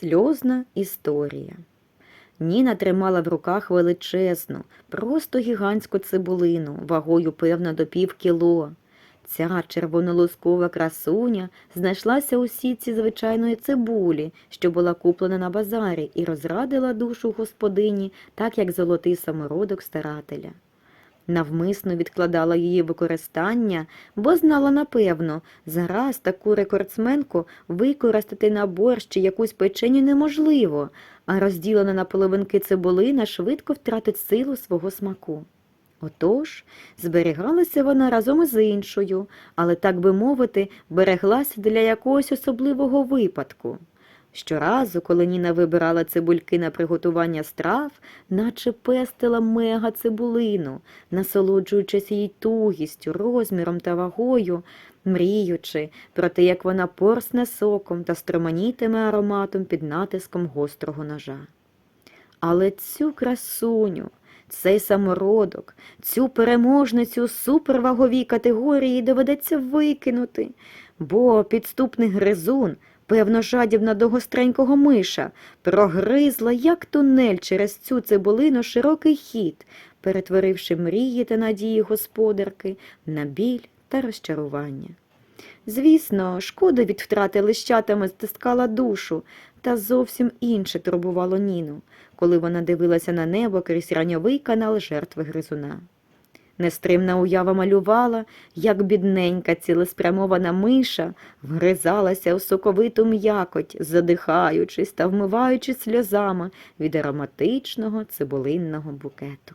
Сльозна історія. Ніна тримала в руках величезну, просто гігантську цибулину, вагою, певно, до пів кіло. Ця червонолускова красуня знайшлася у сітці звичайної цибулі, що була куплена на базарі, і розрадила душу господині, так як золотий самородок старателя. Навмисно відкладала її використання, бо знала напевно, зараз таку рекордсменку використати на борщ чи якусь печеню неможливо, а розділена на половинки цибулина швидко втратить силу свого смаку. Отож, зберігалася вона разом із іншою, але, так би мовити, береглася для якогось особливого випадку. Щоразу, коли Ніна вибирала цибульки на приготування страв, наче пестила мега цибулину, насолоджуючись її тугістю, розміром та вагою, мріючи про те, як вона порсне соком та строманітиме ароматом під натиском гострого ножа. Але цю красуню, цей самородок, цю переможницю суперваговій категорії доведеться викинути, бо підступний гризун, певно, жадібна до гостренького миша, прогризла, як тунель через цю цибулину широкий хід, перетворивши мрії та надії господарки на біль та розчарування. Звісно, шкода від втрати лищатами стискала душу, та зовсім інше турбувало Ніну, коли вона дивилася на небо крізь раньовий канал жертви гризуна. Нестримна уява малювала, як бідненька цілеспрямована миша вгризалася у соковиту м'якоть, задихаючись та вмиваючись сльозами від ароматичного цибулинного букету.